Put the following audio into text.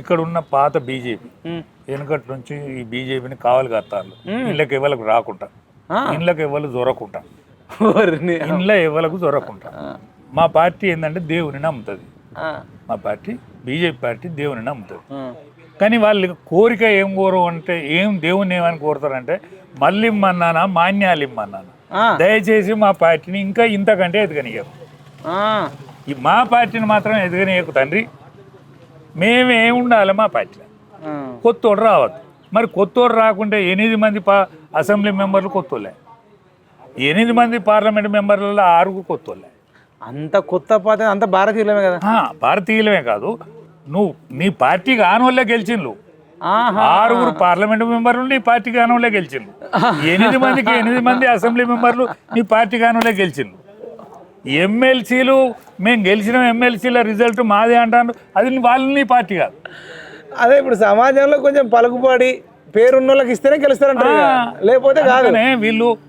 ఇక్కడ ఉన్న పాత బీజేపీ. వెనుకటి నుంచి ఈ బీజేపీని కావాలి కత్తారు ఇళ్ళకి ఎవరికి రాకుండా. ఇళ్ళకి ఎవరు దొరకకుండా ఓరిని. ఇంట్లో ఎవరికి దొరకకుండా మా పార్టీ ఏంటంటే దేవుని నమ్ముతుంది. మా పార్టీ బీజేపీ పార్టీ దేవుని నమ్ముతుంది. కానీ వాళ్ళు కోరిక ఏం కోరు అంటే ఏం దేవుని ఏమని కోరుతారంటే మళ్ళీ ఇమ్మన్నానా మాన్యాలు ఇమ్మన్నానా. దయచేసి మా పార్టీని ఇంకా ఇంతకంటే ఎదగనియకు. ఈ మా పార్టీని మాత్రం ఎదగనియకు తండ్రి మేమే ఉండాలి మా పార్టీలో. కొత్తోడు రావద్దు. మరి కొత్తోడు రాకుంటే ఎనిమిది మంది పా అసెంబ్లీ మెంబర్లు కొత్తోళ్ళే. ఎనిమిది మంది పార్లమెంట్ మెంబర్లలో ఆరుగురు కొత్తోళ్ళే. అంత కొత్త పాత అంత భారతీయులమే కదా? భారతీయులమే కాదు. నువ్వు నీ పార్టీ కానోళ్ళే గెలిచిండ్రు ఆహా. ఆరుగురు పార్లమెంట్ మెంబర్లు నీ పార్టీ కానోళ్ళే గెలిచిండ్రు ఎనిమిది మందికి ఎనిమిది మంది అసెంబ్లీ మెంబర్లు నీ పార్టీ కానోళ్ళే గెలిచిండ్రు ఎమ్మెల్సీలు మేము గెలిచిన ఎమ్మెల్సీల రిజల్ట్ మాదే అంటాను అది వాళ్ళు నీ పార్టీ కాదు. అదే ఇప్పుడు సమాజంలో కొంచెం పలుకుబడి పేరున్న వాళ్ళకి ఇస్తేనే గెలుస్తారంటారు ఇక. లేకపోతే కాదు. వీళ్ళు